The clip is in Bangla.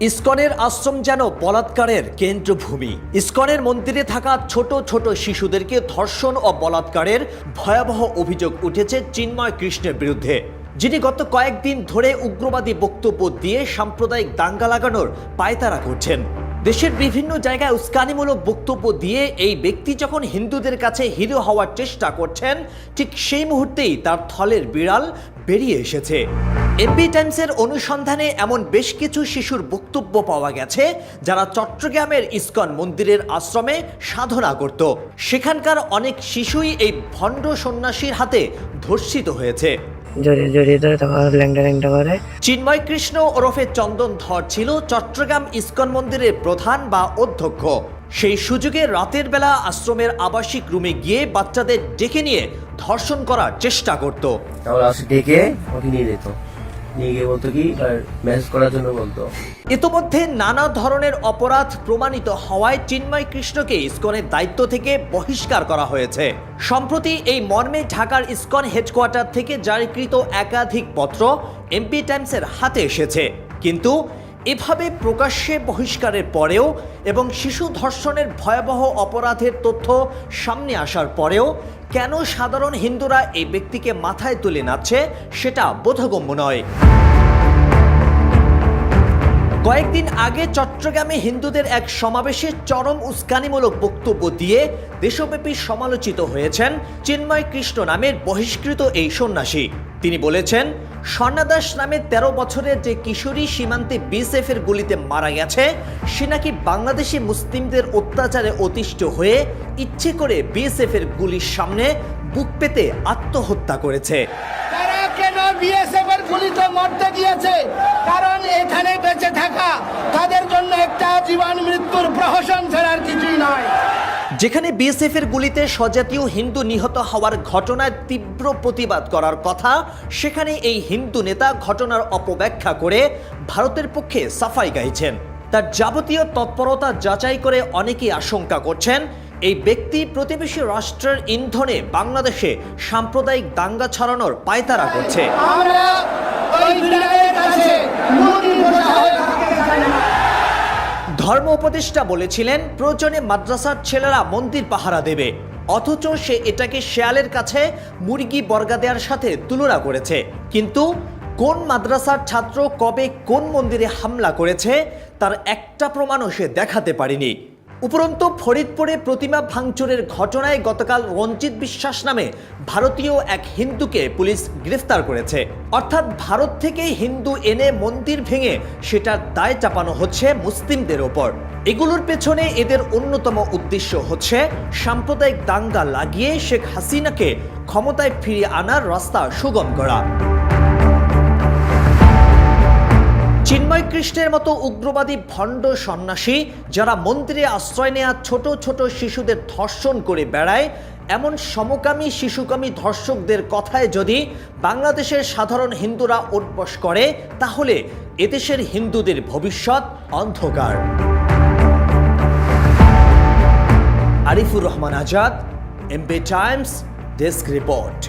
ইসকনের আশ্রম যেন বলাৎকারের কেন্দ্রভূমি। ইস্কনের মন্দিরে থাকা ছোট ছোট শিশুদেরকে ধর্ষণ ও বলাৎকারের ভয়াবহ অভিযোগ উঠেছে চিন্ময় কৃষ্ণের বিরুদ্ধে। যিনি গত কয়েকদিন ধরে উগ্রবাদী বক্তব্য দিয়ে সাম্প্রদায়িক দাঙ্গা লাগানোর পায়তারা করছেন। দেশের বিভিন্ন জায়গায় উস্কানিমূলক বক্তব্য দিয়ে এই ব্যক্তি যখন হিন্দুদের কাছে হিরো হওয়ার চেষ্টা করছেন, ঠিক সেই মুহূর্তেই তার থলের বিড়াল বেরিয়ে এসেছে। এপি টাইমসের অনুসন্ধানে এমন বেশ কিছু শিশুর বক্তব্য পাওয়া গেছে যারা চট্টগ্রামের ইস্কন মন্দিরের আশ্রমে সাধনা করত। সেখানকার অনেক শিশুই এই ভণ্ড সন্ন্যাসীর হাতে ধর্ষিত হয়েছে। জড়িয়ে জড়িয়ে ধরে তারপর ল্যাংটা ল্যাংটা করে। চিন্ময় কৃষ্ণ ওরফে চন্দন ধর ছিল চট্টগ্রাম ইস্কন মন্দিরের প্রধান বা অধ্যক্ষ। সেই সুযোগে রাতের বেলা আশ্রমের আবাসিক রুমে গিয়ে বাচ্চাদের ডেকে নিয়ে ধর্ষণ করার চেষ্টা করত। ডেকে ওকে নিয়ে যেত। নিয়ে গিয়ে বলতো কি মেসেজ করার জন্য বলতো। ইতোমধ্যে নানা ধরনের অপরাধ প্রমাণিত হওয়ায় চিন্ময় কৃষ্ণকে ইসকনের দায়িত্ব থেকে বহিষ্কার করা হয়েছে। সম্প্রতি এই মর্মে ঢাকার ইসকন হেডকোয়ার্টার থেকে জারিকৃত একাধিক পত্র এমপি টাইমসের হাতে এসেছে। কিন্তু এভাবে প্রকাশ্যে বহিষ্কারের পরেও এবং শিশু ধর্ষণের ভয়াবহ অপরাধের তথ্য সামনে আসার পরেও কেন সাধারণ হিন্দুরা এই ব্যক্তিকে মাথায় তুলে নাচ্ছে সেটা বোধগম্য নয়। কয়েকদিন আগে চট্টগ্রামে হিন্দুদের এক সমাবেশে চরম উস্কানিমূলক বক্তব্য দিয়ে দেশব্যাপী সমালোচিত হয়েছেন চিন্ময় কৃষ্ণ নামের বহিষ্কৃত এই সন্ন্যাসী। তিনি বলেছেন, স্বর্ণাদাস নামের ১৩ বছরের যে কিশোরী সীমান্তে বিএসএফ এর গুলিতে মারা গেছে, সে নাকি বাংলাদেশি মুসলিমদের অত্যাচারে অতিষ্ঠ হয়ে ইচ্ছে করে বিএসএফ এর গুলির সামনে বুক পেতে আত্মহত্যা করেছে। কেন বিএসএফ গুলিতে মরতে গিয়েছে কারণ এখানে বেঁচে থাকা তাদের জন্য একটা জীবন মৃত্যুর প্রহসন নয় যেখানে বিএসএফ এর গুলিতে স্বজাতীয় হিন্দু নিহত হওয়ার ঘটনায় তীব্র প্রতিবাদ করার কথা, সেখানে এই হিন্দু নেতা ঘটনার অপব্যাখ্যা করে ভারতের পক্ষে সাফাই গাইছেন। তার যাবতীয় তৎপরতা যাচাই করে অনেকেই আশঙ্কা করছেন, এই ব্যক্তি প্রতিবেশী রাষ্ট্রের ইন্ধনে বাংলাদেশে সাম্প্রদায়িক দাঙ্গা ছড়ানোর পায়তারা করছে। ধর্ম উপদেষ্টা বলেছিলেন, প্রয়োজনে মাদ্রাসার ছেলেরা মন্দির পাহারা দেবে। অথচ সে এটাকে শেয়ালের কাছে মুরগি বর্গা দেওয়ার সাথে তুলনা করেছে। কিন্তু কোন মাদ্রাসার ছাত্র কবে কোন মন্দিরে হামলা করেছে, তার একটা প্রমাণও সে দেখাতে পারেনি। উপরন্তু ফরিদপুরে প্রতিমা ভাঙচুরের ঘটনায় গতকাল রঞ্জিত বিশ্বাস নামে ভারতীয় এক হিন্দুকে পুলিশ গ্রেফতার করেছে। অর্থাৎ ভারত থেকে হিন্দু এনে মন্দির ভেঙে সেটার দায় চাপানো হচ্ছে মুসলিমদের ওপর। এগুলোর পেছনে এদের অন্যতম উদ্দেশ্য হচ্ছে সাম্প্রদায়িক দাঙ্গা লাগিয়ে শেখ হাসিনাকে ক্ষমতায় ফিরিয়ে আনার রাস্তা সুগম করা। চিন্ময় কৃষ্ণের মতো উগ্রবাদী ভণ্ড সন্ন্যাসী যারা মন্দিরে আশ্রয় নেওয়া ছোট ছোট শিশুদের ধর্ষণ করে বেড়ায়, এমন সমকামী শিশুকামী ধর্ষকদের কথায় যদি বাংলাদেশের সাধারণ হিন্দুরা উঠবস করে, তাহলে এদেশের হিন্দুদের ভবিষ্যৎ অন্ধকার। Arifur Rahman Azad MP Times, desk report.